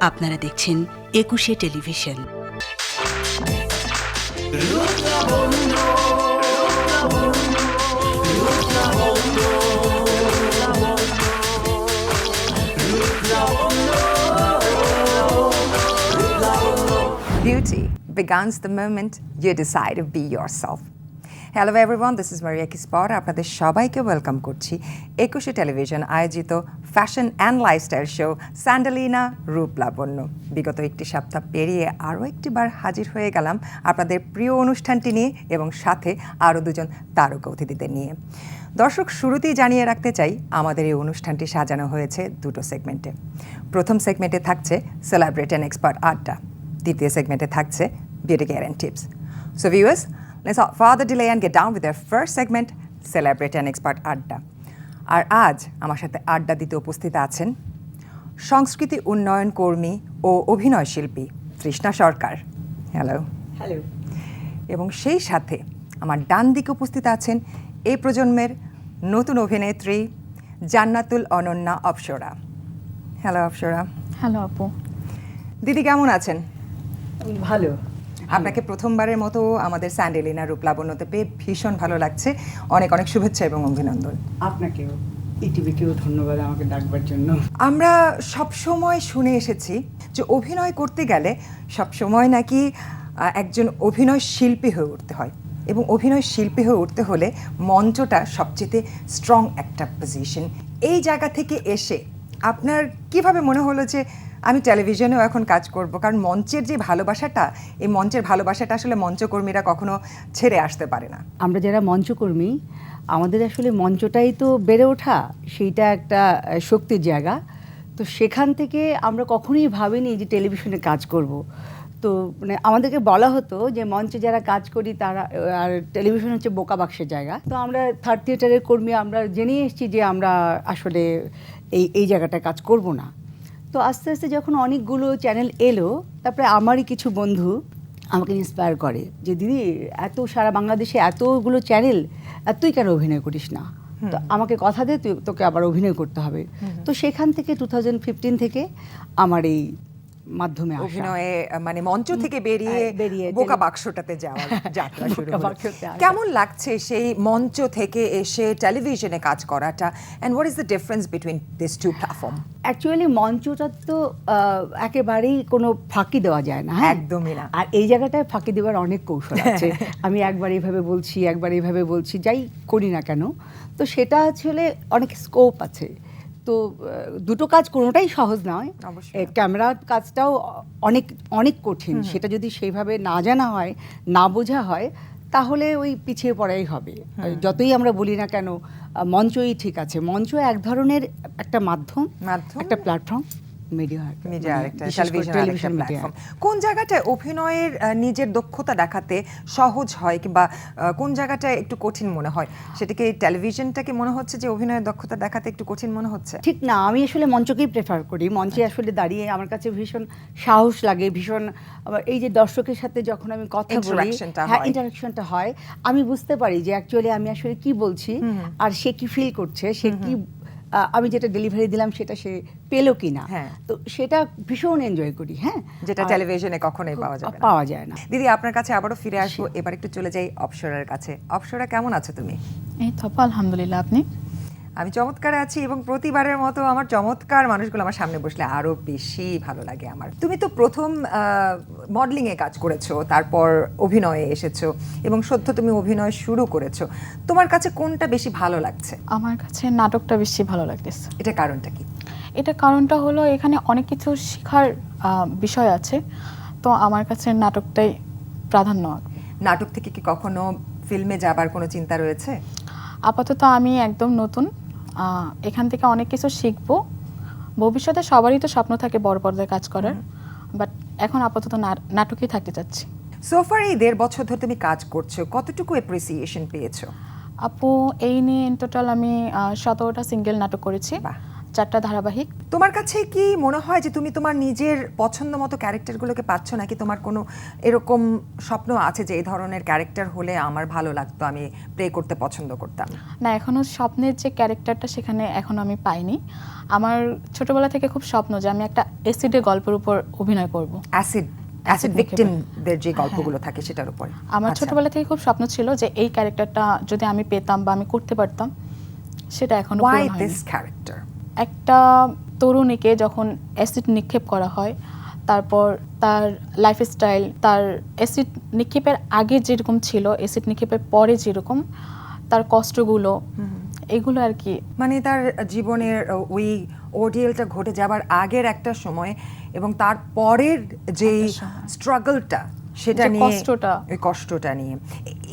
আপনারা দেখছেন একুশে television Beauty begins the moment you decide to be yourself. Hello everyone this is Maria কিসপর আপনাদের সবাইকে ওয়েলকাম করছি। একুশে টেলিভিশন আয়োজিত fashion and lifestyle show Sandalina রূপ লাবণ্য বিগত একটি সপ্তাহ পেরিয়ে আরও একটি বার হাজির হয়ে গেলাম আপনাদের প্রিয় অনুষ্ঠানটি নিয়ে এবং সাথে আরও দুজন তারকা অতিথিদের নিয়ে। দর্শক, শুরুতেই জানিয়ে রাখতে চাই, আমাদের এই অনুষ্ঠানটি সাজানো হয়েছে দুটো সেগমেন্টে প্রথম সেগমেন্টে থাকছে সেলিব্রিটি অ্যান্ড এক্সপার্ট আড্ডা। দ্বিতীয় সেগমেন্টে থাকছে beauty care and tips so viewers let's further delay and get down with the first segment celebrity and expert আড্ডা আর আজ আমার সাথে আড্ডা দিতে উপস্থিত আছেন সংস্কৃতি উন্নয়ন কর্মী ও অভিনয় শিল্পী তৃষ্ণা সরকার। হ্যালো হ্যালো এবং সেই সাথে আমার ডান দিকে উপস্থিত আছেন এই প্রজন্মের নতুন অভিনেত্রী জান্নাতুল অনন্যা অপসরা। হ্যালো অপসরা। হ্যালো আপু। দিদি কেমন আছেন? ভালো। আপনাকে প্রথমবারের মতো আমাদের স্যান্ডেলিনা রূপলাবণ্যতে পেয়ে ভীষণ ভালো লাগছে। অনেক অনেক শুভেচ্ছা এবং অভিনন্দন। আপনাকেও। ইটিভিকেও ধন্যবাদ আমাকে ডাকবার জন্য। আমরা সব সময় শুনে এসেছি যে অভিনয় করতে গেলে সব সময় নাকি একজন অভিনয় শিল্পী হয়ে উঠতে হয় এবং অভিনয় শিল্পী হয়ে উঠতে হলে মঞ্চটা সবচেয়ে স্ট্রং একটা পজিশন এই জায়গা থেকে এসে আপনার কীভাবে মনে হলো যে আমি টেলিভিশনেও এখন কাজ করব, কারণ মঞ্চের যে ভালোবাসাটা, এই মঞ্চের ভালোবাসাটা আসলে মঞ্চকর্মীরা কখনো ছেড়ে আসতে পারে না। আমরা যারা মঞ্চকর্মী, আমাদের আসলে মঞ্চটাই তো বেড়ে ওঠা, সেইটা একটা শক্তির জায়গা। তো সেখান থেকে আমরা কখনোই ভাবিনি যে টেলিভিশনে কাজ করব। তো মানে আমাদেরকে বলা হতো যে মঞ্চে যারা কাজ করি, তারা আর টেলিভিশন হচ্ছে বোকা বাক্সের জায়গা। তো আমরা থার্ড থিয়েটারের কর্মী, আমরা জেনে এসেছি যে আমরা আসলে এই এই জায়গাটায় কাজ করব না। তো আস্তে আস্তে যখন অনেকগুলো চ্যানেল এলো তারপরে আমারই কিছু বন্ধু আমাকে ইন্সপায়ার করে যে দিদি এত সারা বাংলাদেশে এতগুলো চ্যানেল তুই কেন অভিনয় করিস না? তো আমাকে কথা দে তুই তোকে আবার অভিনয় করতে হবে। তো সেখান থেকে টু থাউজেন্ড ফিফটিন থেকে আমার এই মাধ্যমে। অভিনয়ে মানে মঞ্চ থেকে বেরিয়ে বেরিয়ে বোকা বাক্সটাতে যাওয়ার যাত্রা শুরু। কেমন লাগছে সেই মঞ্চ থেকে এসে টেলিভিশনে কাজ করাটা? And what is the difference between this two platform actually মঞ্চটা তো একেবারেই কোনো ফাঁকি দেওয়া যায় না হ্যাঁ? একদমই না। আর এই জায়গাটায় ফাঁকি দেওয়ার অনেক কৌশল আছে। আমি একবার এইভাবে বলছি একবার এইভাবে বলছি যাই করি না কেন। তো সেটা আসলে অনেক স্কোপ আছে। তো দুটো কাজ কোনোটাই সহজ নয়। ক্যামেরা ক্যামেরার কাজটাও অনেক অনেক কঠিন। সেটা যদি সেইভাবে না জানা হয় না বোঝা হয় তাহলে ওই পিছিয়ে পড়াই হবে। যতই আমরা বলি না কেন মঞ্চই ঠিক আছে। মঞ্চ এক ধরনের একটা মাধ্যম। একটা প্ল্যাটফর্ম মিডিয়া মিডিয়া আরেকটা মানে টেলিভিশন প্ল্যাটফর্ম কোন জায়গাটায় অভিনয়ের নিজের দক্ষতা দেখাতে সহজ হয় কিংবা কোন জায়গাটায় একটু কঠিন মনে হয়? সেটাকে টেলিভিশনটাকে মনে হচ্ছে যে অভিনয়ের দক্ষতা দেখাতে একটু কঠিন মনে হচ্ছে? ঠিক না আমি আসলে মঞ্চকেই প্রেফার করি। মঞ্চে আসলে দাঁড়িয়ে আমার কাছে ভীষণ সাহস লাগে ভীষণ এই যে দর্শকের সাথে যখন আমি কথা বলি হ্যাঁ। ইন্টারাকশনটা হয়। আমি বুঝতে পারি যে অ্যাকচুয়ালি আমি আসলে কি বলছি আর সে কি ফিল করছে সে কি আমি যেটা ডেলিভারি দিলাম সেটা সে পেল কি না হ্যাঁ। তো সেটা ভীষণ এনজয় করি হ্যাঁ। যেটা টেলিভিশনে কখনোই পাওয়া যাবে পাওয়া যায় না। দিদি আপনার কাছে আবারও ফিরে আসব। এবার একটু চলে যাই অপসরার কাছে। অপসরা কেমন আছো তুমি? এই তো আলহামদুলিল্লাহ। আপনি? আমি চমৎকার আছি এবং প্রতিবারের মতো আমার চমৎকার মানুষগুলো আমার সামনে বসলে আরও বেশি ভালো লাগে আমার। তুমি তো প্রথম মডেলিং এ কাজ করেছ তারপর অভিনয়ে এসেছ এবং সদ্য তুমি অভিনয় শুরু করেছ। তোমার কাছে কোনটা বেশি ভালো লাগছে? আমার কাছে নাটকটা বেশি ভালো লাগতেছে। এটা কারণটা কি? এটা কারণটা হলো এখানে অনেক কিছু শেখার বিষয় আছে তো আমার কাছে নাটকটাই প্রাধান্য। নাটক থেকে কি কখনো ফিল্মে যাবার কোনো চিন্তা রয়েছে? আপাতত আমি একদম নতুন। এখান থেকে অনেক কিছু শিখব। ভবিষ্যতে সবারই তো স্বপ্ন থাকে বড় পর্দায় কাজ করার বাট এখন আপাতত নাটকেই থাকতে চাচ্ছি। সোফার এই দেড় বছর ধরে তুমি কাজ করছ কতটুকু অ্যাপ্রিসিয়েশন পেয়েছ? আপু এই নিয়ে ইন টোটাল আমি সতেরোটা সিঙ্গেল নাটক করেছি। চারটা ধারাবাহিক। তোমার কাছে কি মনে হয় যে তুমি তোমার নিজের পছন্দ মতো ক্যারেক্টারগুলোকে পাচ্ছ নাকি তোমার কোনো এরকম স্বপ্ন আছে যে এই ধরনের ক্যারেক্টার হলে আমার ভালো লাগতো আমি প্লে করতে পছন্দ করতাম? না এখনও স্বপ্নের যে ক্যারেক্টারটা সেখানে এখনও আমি পাইনি। আমার ছোটবেলা থেকে খুব স্বপ্ন যে আমি একটা এসিডের গল্পের উপর অভিনয় করব। Acid acid. ভিকটিমদের যে গল্পগুলো থাকে সেটার উপরে। আমার আচ্ছা। ছোটবেলা থেকে খুব স্বপ্ন ছিল যে এই ক্যারেক্টারটা যদি আমি পেতাম বা আমি করতে পারতাম সেটা এখনও। দিস ক্যারেক্টার একটা তরুণীকে যখন অ্যাসিড নিক্ষেপ করা হয় তারপর তার লাইফস্টাইল তার অ্যাসিড নিক্ষেপের আগে যেরকম ছিল অ্যাসিড নিক্ষেপের পরে যেরকম তার কষ্টগুলো এগুলো আর কি। মানে তার জীবনের ওই ওডিএলটা ঘটে যাবার আগের একটা সময় এবং তার পরের যে স্ট্রাগলটা সেটা নিয়ে কষ্টটা। ওই কষ্টটা নিয়ে।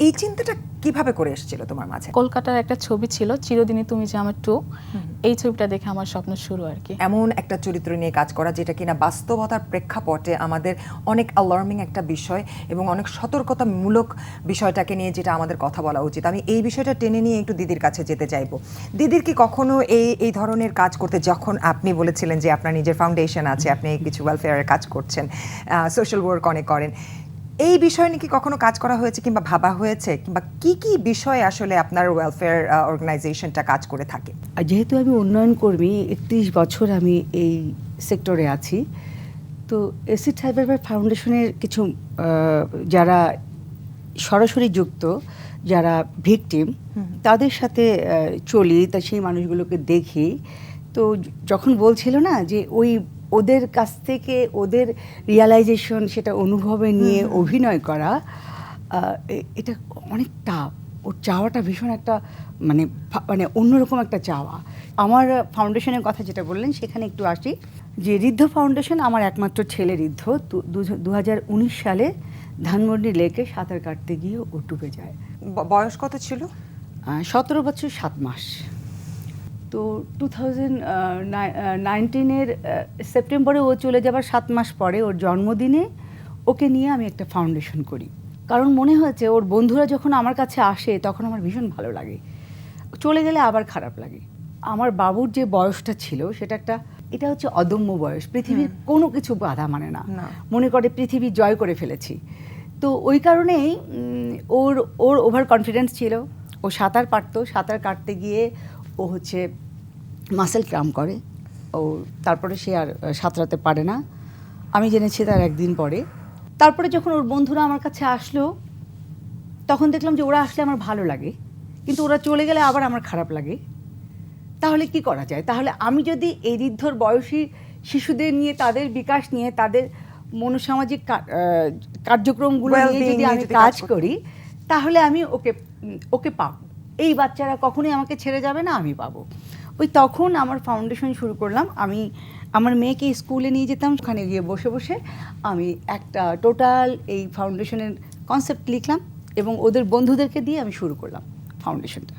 এই চিন্তাটা কীভাবে করে এসেছিল তোমার মাঝে? কলকাতার একটা ছবি ছিল চিরদিনই তুমি যে আমার টু। এই ছবিটা দেখে আমার স্বপ্ন শুরু আর কি। এমন একটা চরিত্র নিয়ে কাজ করা যেটা কিনা বাস্তবতার প্রেক্ষাপটে আমাদের অনেক অ্যালার্মিং একটা বিষয় এবং অনেক সতর্কতামূলক বিষয়টাকে নিয়ে যেটা আমাদের কথা বলা উচিত। আমি এই বিষয়টা টেনে নিয়ে একটু দিদির কাছে যেতে চাইব। দিদির কি কখনো এই এই ধরনের কাজ করতে যখন আপনি বলেছিলেন যে আপনার নিজের ফাউন্ডেশন আছে আপনি কিছু ওয়েলফেয়ারের কাজ করছেন সোশ্যাল ওয়ার্ক অনেক করেন এই বিষয় নিয়ে কি কখনো কাজ করা হয়েছে কিংবা ভাবা হয়েছে? কিংবা কি কি বিষয়ে আসলে আপনার ওয়েলফেয়ার অর্গানাইজেশনটা কাজ করে থাকে? যেহেতু আমি উন্নয়ন কর্মী একত্রিশ বছর আমি এই সেক্টরে আছি। তো এসিড সাইবার ফাউন্ডেশনের কিছু যারা সরাসরি যুক্ত যারা ভিকটিম তাদের সাথে চলি তা সেই মানুষগুলোকে দেখি। তো যখন বলছিল না যে ওই ওদের কাছ থেকে ওদের রিয়ালাইজেশন সেটা অনুভবে নিয়ে অভিনয় করা এটা অনেক টাফ ওর চাওয়াটা ভীষণ একটা মানে মানে অন্যরকম একটা চাওয়া। আমার ফাউন্ডেশনের কথা যেটা বললেন সেখানে একটু আসি। যে ঋদ্ধ ফাউন্ডেশন আমার একমাত্র ছেলে ঋদ্ধ দু হাজার উনিশ সালে ধানমন্ডি লেকে সাঁতার কাটতে গিয়ে ও ডুবে যায়। বয়স কত ছিল? সতেরো বছর সাত মাস। তো টু থাউজেন্ড নাইনটিনের সেপ্টেম্বরে ও চলে যাবার সাত মাস পরে ওর জন্মদিনে ওকে নিয়ে আমি একটা ফাউন্ডেশন করি। কারণ মনে হয়েছে ওর বন্ধুরা যখন আমার কাছে আসে তখন আমার ভীষণ ভালো লাগে। চলে গেলে আবার খারাপ লাগে। আমার বাবুর যে বয়সটা ছিল সেটা একটা এটা হচ্ছে অদম্য বয়স। পৃথিবীর কোনো কিছু বাধা মানে না। না। মনে করে পৃথিবী জয় করে ফেলেছি। তো ওই কারণেই ওর ওর ওভার কনফিডেন্স ছিল। ও সাঁতার পারতো। সাঁতার কাটতে গিয়ে ও হচ্ছে মাসেল ক্রাম করে। ও তারপরে সে আর সাঁতরাতে পারে না। আমি জেনেছি তার একদিন পরে। তারপরে যখন ওর বন্ধুরা আমার কাছে আসলো তখন দেখলাম যে ওরা আসলে আমার ভালো লাগে। কিন্তু ওরা চলে গেলে আবার আমার খারাপ লাগে। তাহলে কি করা যায়? তাহলে আমি যদি এই ঋদ্ধর বয়সী শিশুদের নিয়ে তাদের বিকাশ নিয়ে তাদের মনোসামাজিক কার্যক্রমগুলো নিয়ে যদি আমি কাজ করি তাহলে আমি ওকে ওকে পাবো। এই বাচ্চারা কখনোই আমাকে ছেড়ে যাবে না আমি পাবো। ওই তখন আমার ফাউন্ডেশন শুরু করলাম। আমি আমার মেয়েকে স্কুলে নিয়ে যেতাম, ওখানে গিয়ে বসে বসে আমি একটা টোটাল এই ফাউন্ডেশনের কনসেপ্ট লিখলাম এবং ওদের বন্ধুদেরকে দিয়ে আমি শুরু করলাম ফাউন্ডেশনটা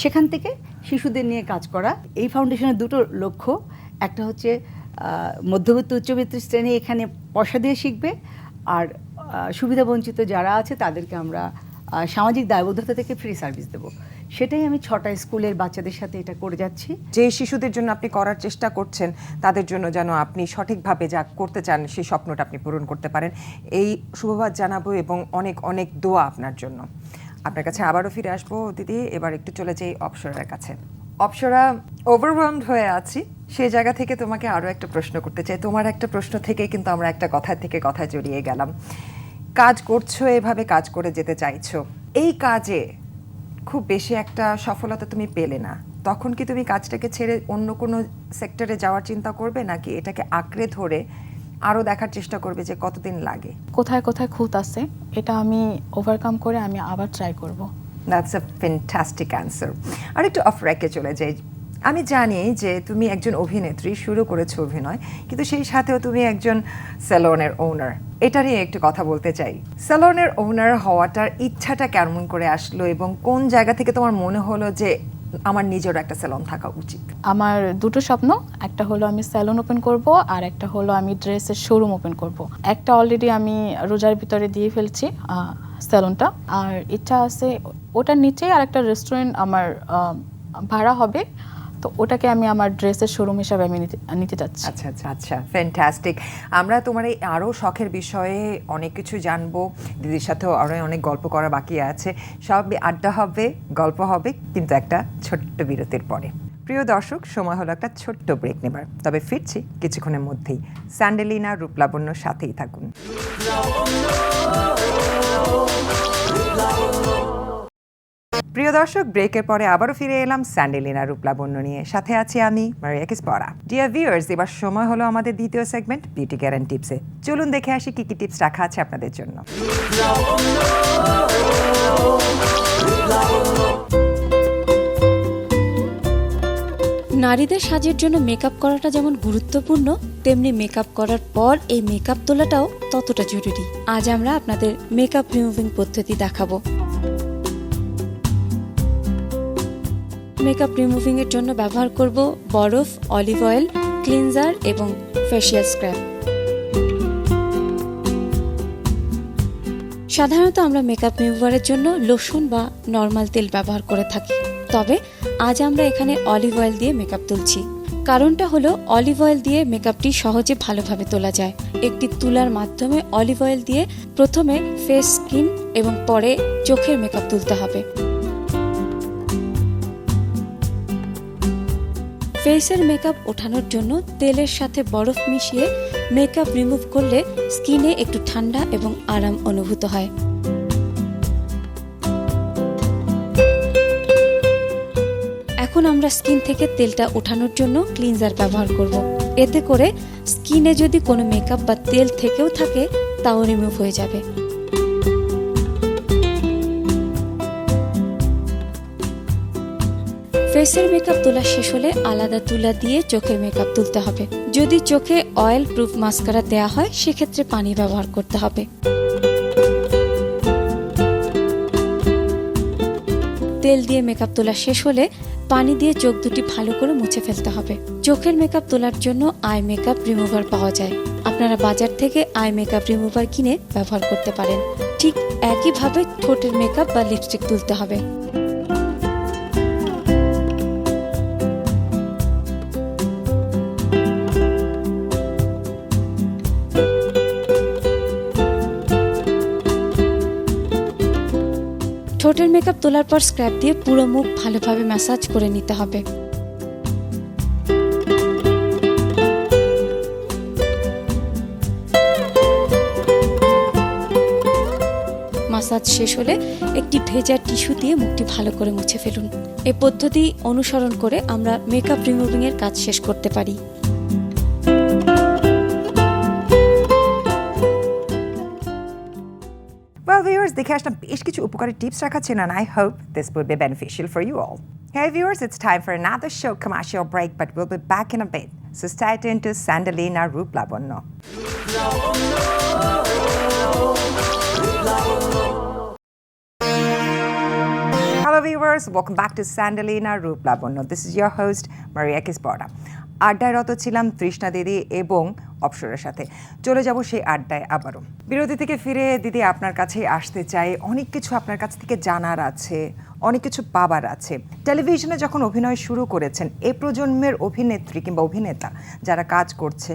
সেখান থেকে শিশুদের নিয়ে কাজ করা। এই ফাউন্ডেশনের দুটো লক্ষ্য, একটা হচ্ছে মধ্যবিত্ত, উচ্চবিত্ত শ্রেণি এখানে পয়সা দিয়ে শিখবে আর সুবিধাবঞ্চিত যারা আছে তাদেরকে আমরা সামাজিক দায়বদ্ধতা থেকে ফ্রি সার্ভিস দেবো। সেটাই আমি ছটা স্কুলের বাচ্চাদের সাথে এটা করে যাচ্ছি। যে শিশুদের জন্য আপনি করার চেষ্টা করছেন, তাদের জন্য যেন আপনি সঠিকভাবে যা করতে চান, সেই স্বপ্নটা আপনি পূরণ করতে পারেন। এই শুভবাদ জানাব এবং অনেক অনেক দোয়া আপনার জন্য। আপনার কাছে আবারও ফিরে আসব, দিদি। এবার একটু চলে যাই অপসরার কাছে। অপসরা ওভারওয়েলমড হয়ে আছি। সেই জায়গা থেকে তোমাকে আরও একটা প্রশ্ন করতে চাই। তোমার একটা প্রশ্ন থেকে কিন্তু আমরা একটা কথা থেকে কথা জড়িয়ে গেলাম। কাজ করছ, এভাবে কাজ করে যেতে চাইছো। এই কাজে খুব বেশি একটা সফলতা তুমি পেলে না। তখন কি তুমি কাজটাকে ছেড়ে অন্য কোনো সেক্টরে যাওয়ার চিন্তা করবে নাকি এটাকে আঁকড়ে ধরে আরও দেখার চেষ্টা করবে যে কতদিন লাগে? কোথায় কোথায় খুঁত আছে এটা আমি ওভারকাম করে আমি আবার ট্রাই করব। দ্যাটস আ ফ্যান্টাস্টিক অ্যান্সার আর একটু অফ র্যাকে চলে যাই। আমি জানি যে তুমি একজন অভিনেত্রী, শুরু করেছ অভিনয়, কিন্তু সেই সাথেও তুমি একজন স্যালনের ওনার এটা নিয়ে একটু কথা বলতে চাই। স্যালনের ওনার হওয়াটার ইচ্ছাটা কেমন করে আসলো এবং কোন জায়গা থেকে তোমার মনে হলো যে আমার নিজের একটা স্যালন থাকা উচিত? আমার দুটো স্বপ্ন, একটা হলো আমি স্যালন ওপেন করব আর একটা হলো আমি ড্রেসের শোরুম ওপেন করব। একটা অলরেডি আমি রোজার ভিতরে দিয়ে ফেলছি স্যালনটা। আর ইচ্ছা আছে ওটার নিচেই আর একটা রেস্টুরেন্ট আমার ভাড়া হবে। তো ওটাকে আমি আমার ড্রেসের শোরুম হিসাবে আমি নিতে চাচ্ছি আচ্ছা আচ্ছা আচ্ছা ফ্যান্টাস্টিক আমরা তোমার এই আরও শখের বিষয়ে অনেক কিছু জানব। দিদির সাথেও আরও অনেক গল্প করা বাকি আছে। সব আড্ডা হবে, গল্প হবে, কিন্তু একটা ছোট্ট বিরতির পরে। প্রিয় দর্শক, সময় হলো একটা ছোট্ট ব্রেক নেবার। তবে ফিরছি কিছুক্ষণের মধ্যেই। স্যান্ডেলিনা রূপলাবণ্য সাথেই থাকুন। প্রিয় দর্শক ব্রেকের পরে আবারও ফিরে এলাম স্যান্ডেলিনা রূপলাবণ্য নিয়ে। সাথে আছি আমি মারিয়া কিসপরা। ডিয়ার ভিউয়ার্স এবার সময় হলো আমাদের দ্বিতীয় সেগমেন্ট বিউটি অ্যান্ড টিপসে চলুন দেখে আসি কি কি টিপস রাখা আছে আপনাদের জন্য। নারীদের সাজের জন্য মেকআপ করাটা যেমন গুরুত্বপূর্ণ, তেমনি মেকআপ করার পর এই মেকআপ তোলাটাও ততটা জরুরি। আজ আমরা আপনাদের মেকআপ রিমুভিং পদ্ধতি দেখাবো। মেকআপ রিমুভিং এর জন্য ব্যবহার করব বরফ অলিভ অয়েল ক্লিনজার এবং ফেশিয়াল স্ক্র্যাপ সাধারণত আমরা মেকআপ রিমুভারের জন্য লোশন বা নর্মাল তেল ব্যবহার করে থাকি। তবে আজ আমরা এখানে অলিভ অয়েল দিয়ে মেকআপ তুলছি। কারণটা হলো অলিভ অয়েল দিয়ে মেকআপটি সহজে ভালোভাবে তোলা যায়। একটি তুলার মাধ্যমে অলিভ অয়েল দিয়ে প্রথমে ফেস স্কিন এবং পরে চোখের মেকআপ তুলতে হবে। ফেসের মেকআপ ওঠানোর জন্য তেলের সাথে বরফ মিশিয়ে মেকআপ রিমুভ করলে স্কিনে একটু ঠান্ডা এবং আরাম অনুভূত হয়। এখন আমরা স্কিন থেকে তেলটা ওঠানোর জন্য ক্লিনজার ব্যবহার করব। এতে করে স্কিনে যদি কোনো মেকআপ বা তেল থেকেও থাকে, তাও রিমুভ হয়ে যাবে। ফেসের মেকআপ তোলা শেষ হলে আলাদা তুলা দিয়ে চোখের মেকআপ তুলতে হবে। যদি চোখে অয়েল প্রুফ মাস্কারা দেয়া হয়, সেক্ষেত্রে পানি ব্যবহার করতে হবে। তেল দিয়ে মেকআপ তোলা শেষ হলে পানি দিয়ে চোখ দুটি ভালো করে মুছে ফেলতে হবে। চোখের মেকআপ তোলার জন্য আই মেকআপ রিমুভার পাওয়া যায়। আপনারা বাজার থেকে আই মেকআপ রিমুভার কিনে ব্যবহার করতে পারেন। ঠিক একইভাবে ঠোঁটের মেকআপ বা লিপস্টিক তুলতে হবে। মেকআপ তোলার পর স্ক্র্যাপ দিয়ে পুরো মুখ ভালোভাবে ম্যাসাজ করে নিতে হবে। মাসাজ শেষ হলে একটি ভেজা টিস্যু দিয়ে মুখটি ভালো করে মুছে ফেলুন। এই পদ্ধতি অনুসরণ করে আমরা মেকআপ রিমুভিং এর কাজ শেষ করতে পারি। দেখে আসলাম বেশ কিছু উপকারী টিপস রাখা ছিল and I hope this would be beneficial for you all. Hey viewers, it's time for another show commercial break, but we'll be back in a bit. So stay tuned to Sandalina Ruplabono. Hello viewers, welcome back to Sandalina Ruplabono. This is your host, Maria Kisbora. আড্ডায় রত ছিলাম তৃষ্ণা দিদি এবং অপসরের সাথে। চলে যাব সেই আড্ডায় আবারও। বিরতি থেকে ফিরে দিদি আপনার কাছে আসতে চাই। অনেক কিছু আপনার কাছ থেকে জানার আছে, অনেক কিছু পাবার আছে। টেলিভিশনে যখন অভিনয় শুরু করেছেন, এ প্রজন্মের অভিনেত্রী কিংবা অভিনেতা যারা কাজ করছে,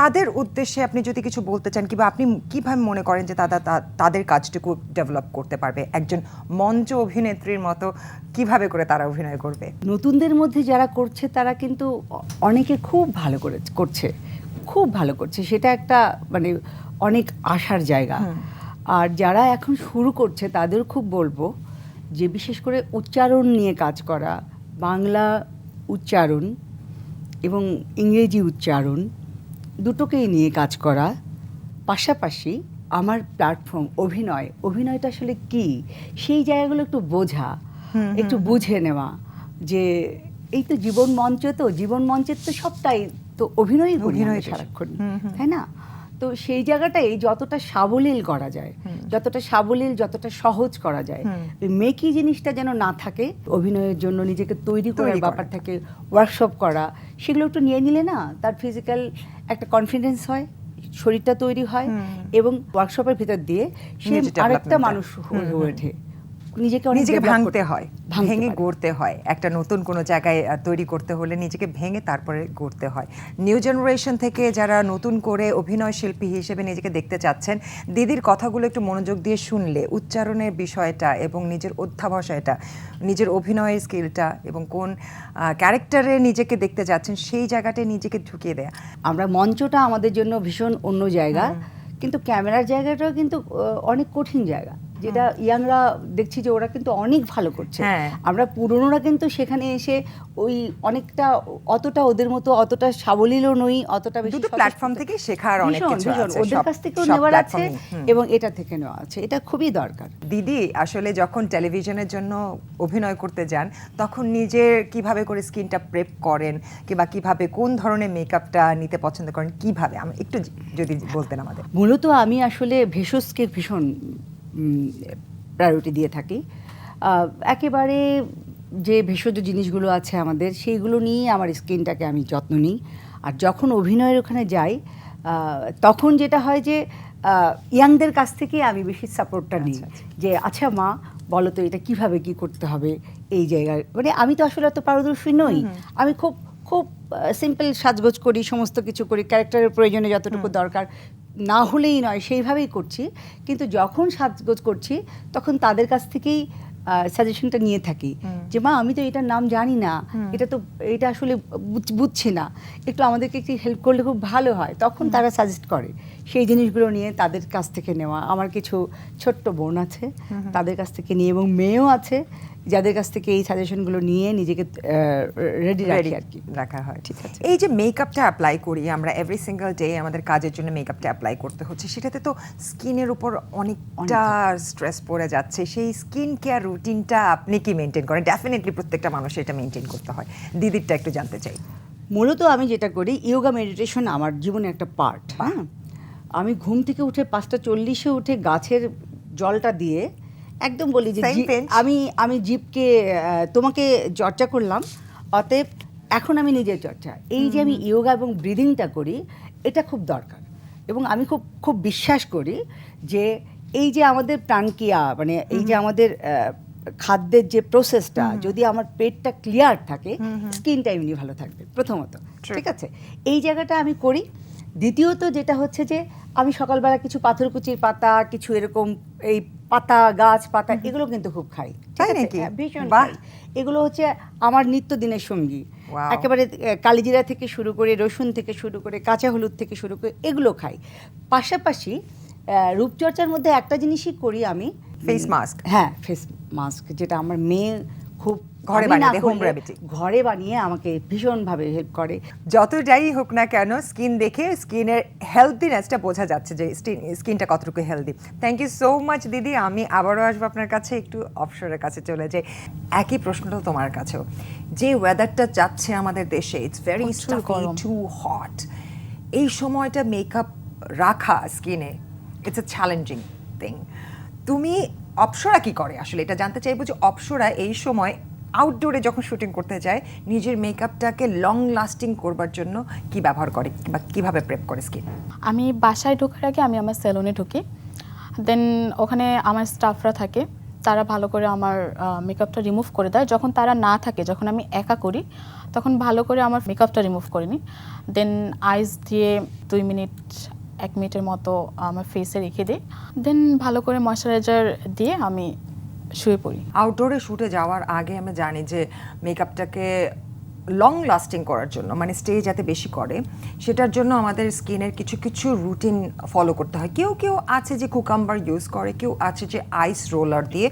তাদের উদ্দেশ্যে আপনি যদি কিছু বলতে চান কিংবা আপনি কীভাবে মনে করেন যে তারা তাদের কাজটুকু ডেভেলপ করতে পারবে? একজন মঞ্চ অভিনেত্রীর মতো কীভাবে করে তারা অভিনয় করবে? নতুনদের মধ্যে যারা করছে, তারা কিন্তু অনেকে খুব ভালো করে করছে। খুব ভালো করছে। সেটা একটা মানে অনেক আশার জায়গা। আর যারা এখন শুরু করছে তাদের খুব বলব যে বিশেষ করে উচ্চারণ নিয়ে কাজ করা বাংলা উচ্চারণ এবং ইংরেজি উচ্চারণ দুটোকেই নিয়ে কাজ করা। পাশাপাশি আমার প্ল্যাটফর্ম অভিনয় অভিনয়টা আসলে কি? সেই জায়গাগুলো একটু বোঝা একটু বুঝে নেওয়া যে এই তো জীবন মঞ্চ তো জীবন মঞ্চের তো সবটাই তো অভিনয় অভিনয় সারাক্ষণ তাই না? তো সেই জায়গাটাই যতটা সাবলীল করা যায় যতটা সাবলীল যতটা সহজ করা যায় মেকি জিনিসটা যেন না থাকে অভিনয়ের জন্য নিজেকে তৈরি করার তৈরি করা। ব্যাপারটাকে ওয়ার্কশপ করা সেগুলো একটু নিয়ে নিলে না তার ফিজিক্যাল একটা কনফিডেন্স হয় শরীরটা তৈরি হয় এবং ওয়ার্কশপের ভিতর দিয়ে সে আরেকটা মানুষ হয়ে ওঠে। নিজেকে নিজেকে ভাঙতে হয় ভেঙে গড়তে হয়। একটা নতুন কোনো জায়গায় তৈরি করতে হলে নিজেকে ভেঙে তারপরে গড়তে হয়। নিউ জেনারেশন থেকে যারা নতুন করে অভিনয় শিল্পী হিসেবে নিজেকে দেখতে চাচ্ছেন দিদির কথাগুলো একটু মনোযোগ দিয়ে শুনলে উচ্চারণের বিষয়টা এবং নিজের অধ্যাবসায়টা নিজের অভিনয়ের স্কিলটা এবং কোন ক্যারেক্টারে নিজেকে দেখতে যাচ্ছেন সেই জায়গাটায় নিজেকে ঢুকিয়ে দেয়া। আমরা মঞ্চটা আমাদের জন্য ভীষণ অন্য জায়গা কিন্তু ক্যামেরার জায়গাটাও কিন্তু অনেক কঠিন জায়গা। যেটা ইয়াংরা দেখছি যে ওরা কিন্তু অনেক ভালো করছে। হ্যাঁ। আমরা পুরনোরা কিন্তু সেখানে এসে ওই অনেকটা অতটা ওদের মতো অতটা সাবলীলও নই অতটা বেশি প্ল্যাটফর্ম থেকে শেখার অনেক কিছু আছে ওদের কাছ থেকেও নেওয়ার আছে এবং এটা থেকে নেওয়া আছে। এটা খুবই দরকার। দিদি আসলে যখন টেলিভিশনের জন্য অভিনয় করতে যান তখন নিজের কীভাবে করে স্কিনটা প্রেপ করেন কিংবা কীভাবে কোন ধরনের মেকআপটা নিতে পছন্দ করেন কীভাবে? আমি একটু যদি বলতেন আমাদের। মূলত আমি আসলে ভেষজকে ভীষণ প্রায়োরিটি দিয়ে থাকি। একেবারে যে ভেষজ জিনিসগুলো আছে আমাদের সেইগুলো নিয়েই আমার স্কিনটাকে আমি যত্ন নিই। আর যখন অভিনয়ের ওখানে যাই তখন যেটা হয় যে ইয়াংদের কাছ থেকে আমি বেশি সাপোর্টটা নিই। যে আচ্ছা মা বলো তো এটা কীভাবে কি করতে হবে এই জায়গায়? মানে আমি তো আসলে অত পারদর্শী নই। আমি খুব খুব সিম্পল সাজগোজ করি সমস্ত কিছু করি ক্যারেক্টারের প্রয়োজনে যতটুকু দরকার না হলেই নয় সেইভাবেই করছি। কিন্তু যখন সাজগোজ করছি তখন তাদের কাছ থেকেই সাজেশনটা নিয়ে থাকি। যে মা আমি তো এটার নাম জানি না। এটা তো এটা আসলে বুঝ- বুঝছি না। একটু আমাদেরকে একটু হেল্প করলে খুব ভালো হয়। তখন তারা সাজেস্ট করে। সেই জিনিসগুলো নিয়ে তাদের কাছ থেকে নেওয়া। আমার কিছু ছোট্ট বোন আছে তাদের কাছ থেকে নিয়ে এবং মেয়েও আছে। যাদের কাছ থেকে এই সাজেশনগুলো নিয়ে নিজেকে রেডি রাখি আর কি। রাখা হয় ঠিক আছে। এই যে মেকআপটা অ্যাপ্লাই করি আমরা এভরি সিঙ্গেল ডে আমাদের কাজের জন্য মেকআপটা অ্যাপ্লাই করতে হচ্ছে সেটাতে তো স্কিনের উপর অনেকটা স্ট্রেস পড়ে যাচ্ছে। সেই স্কিন কেয়ার রুটিনটা আপনি কি মেনটেন করেন? ডেফিনেটলি প্রত্যেকটা মানুষের এটা মেনটেন করতে হয়। দিদিরটা একটু জানতে চাই। মূলত আমি যেটা করি ইয়োগা মেডিটেশন আমার জীবনে একটা পার্ট হ্যাঁ? আমি ঘুম থেকে উঠে পাঁচটা চল্লিশে উঠে গাছের জলটা দিয়ে একদম বলি যে আমি আমি জীবকে তোমাকে চর্চা করলাম। অতএব এখন আমি নিজের চর্চা। এই যে আমি ইয়োগা এবং ব্রিদিংটা করি এটা খুব দরকার। এবং আমি খুব খুব বিশ্বাস করি যে এই যে আমাদের প্রাণক্রিয়া মানে এই যে আমাদের খাদ্যের যে প্রসেসটা যদি আমার পেটটা ক্লিয়ার থাকে স্কিনটা এমনি ভালো থাকবে প্রথমত। ঠিক আছে? এই জায়গাটা আমি করি। দ্বিতীয়ত যেটা হচ্ছে যে আমি সকালবেলা কিছু পাথরকুচির পাতা কিছু এরকম এই পাতা গাছ পাতা এগুলো কিন্তু খুব খাই। তাই? নাকি? হ্যাঁ, ভীষণ। এগুলো হচ্ছে আমার নিত্যদিনের সঙ্গী। একেবারে কালিজিরা থেকে শুরু করে রসুন থেকে শুরু করে কাঁচা হলুদ থেকে শুরু করে এগুলো খাই। পাশাপাশি রূপচর্চার মধ্যে একটা জিনিসই করি আমি। ফেস মাস্ক হ্যাঁ ফেস মাস্ক যেটা আমার মেয়ে খুব ঘরে home করলে remedy। ঘরে বানিয়ে আমাকে ভীষণভাবে হেল্প করে। যত যাই হোক না কেন স্কিন দেখে স্কিনের হেলদিনেসটা বোঝা যাচ্ছে যে স্কিনটা কতটুকু healthy thank you so much দিদি। আমি আবারও আসব আপনার কাছে একটু অপসরের কাছে চলে যাই। একই প্রশ্নটা তোমার কাছেও। যে ওয়েদারটা যাচ্ছে আমাদের দেশে ইটস ভেরি টু হট এই সময়টা মেকআপ রাখা স্কিনে ইটস এ চ্যালেঞ্জিং থিং তুমি অপসরা কি করে আসলে? এটা জানতে চাইব যে অপসরা এই সময় আউটডোরে যখন শুটিং করতে যায়, নিজের মেকআপটাকে লং লাস্টিং করবার জন্য কি ব্যবহার করে বা কীভাবে প্রেপ করে স্কিন আমি বাসায় ঢোকার আগে আমি আমার সেলুনে ঢুকি। দেন ওখানে আমার স্টাফরা থাকে, তারা ভালো করে আমার মেকআপটা রিমুভ করে দেয়। যখন তারা না থাকে, যখন আমি একা করি, তখন ভালো করে আমার মেকআপটা রিমুভ করে নিই। দেন আইস দিয়ে দুই মিনিট, এক মিনিটের মতো আমার ফেসে রেখে দিই। দেন ভালো করে ময়শ্চারাইজার দিয়ে আমি শুয়ে পড়ি। আউটডোরে শুটে যাওয়ার আগে আমি জানি যে মেকআপটাকে লং লাস্টিং করার জন্য মানে স্টে যাতে বেশি করে, সেটার জন্য আমাদের স্কিনের কিছু কিছু রুটিন ফলো করতে হয়। কেউ কেউ আছে যে কুকাম্বার ইউজ করে, কেউ আছে যে আইস রোলার দিয়ে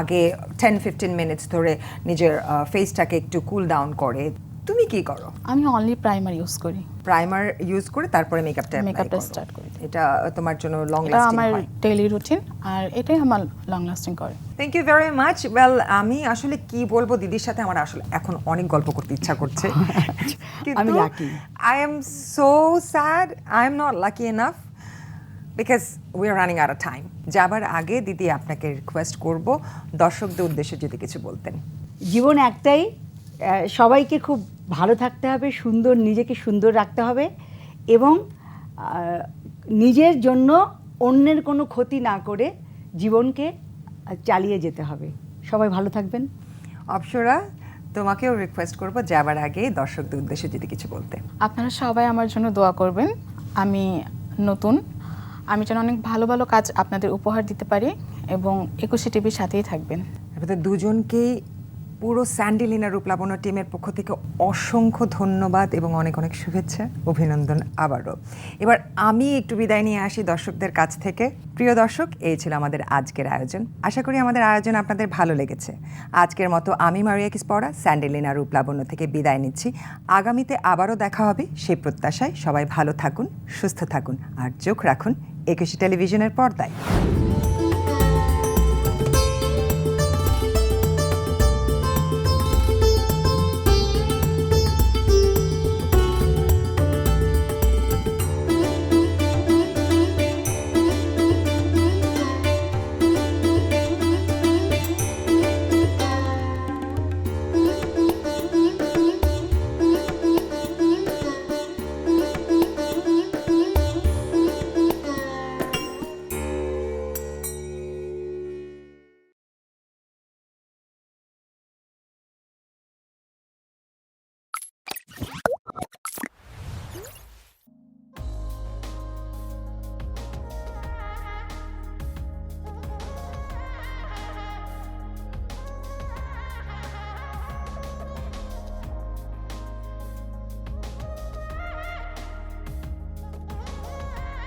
আগে টেন ফিফটিন মিনিটস ধরে নিজের ফেসটাকে একটু কুল ডাউন করে। তুমি কি করো? আমি অনলি প্রাইমার ইউজ করি। প্রাইমার ইউজ করে তারপরে মেকআপটা Makeup-টা start করি। এটা তোমার জন্য লং লাস্টিং আমার ডেইলি রুটিন আর এটাই আমার লং লাস্টিং করে। Thank you very much well আমি আসলে কি বলব দিদির সাথে আমার আসলে এখন অনেক গল্প করতে ইচ্ছা করছে। আমি lucky I am so sad I am not lucky enough because we are running out time যাবার আগে দিদি আপনাকে রিকোয়েস্ট করব দর্শকদের উদ্দেশ্যে যদি কিছু বলতেন। জীবন একটাই সবাইকে খুব ভালো থাকতে হবে সুন্দর নিজেকে সুন্দর রাখতে হবে এবং নিজের জন্য অন্যের কোনো ক্ষতি না করে জীবনকে চালিয়ে যেতে হবে। সবাই ভালো থাকবেন। অপসরা তোমাকেও রিকোয়েস্ট করব যাবার আগে দর্শকদের উদ্দেশ্যে যদি কিছু বলতে। আপনারা সবাই আমার জন্য দোয়া করবেন। আমি নতুন। আমি যেন অনেক ভালো ভালো কাজ আপনাদের উপহার দিতে পারি এবং একুশে টিভির সাথেই থাকবেন। দুজনকেই পুরো স্যান্ডিলিনা রূপলাবণ্য টিমের পক্ষ থেকে অসংখ্য ধন্যবাদ এবং অনেক অনেক শুভেচ্ছা, অভিনন্দন আবারও। এবার আমি একটু বিদায় নিয়ে আসি দর্শকদের কাছ থেকে। প্রিয় দর্শক, এই ছিল আমাদের আজকের আয়োজন। আশা করি আমাদের আয়োজন আপনাদের ভালো লেগেছে। আজকের মতো আমি মারিয়া কিসপড়া স্যান্ডেলিনা রূপলাবণ্য থেকে বিদায় নিচ্ছি। আগামীতে আবারও দেখা হবে সেই প্রত্যাশায়। সবাই ভালো থাকুন, সুস্থ থাকুন, আর চোখ রাখুন একুশে টেলিভিশনের পর্দায়।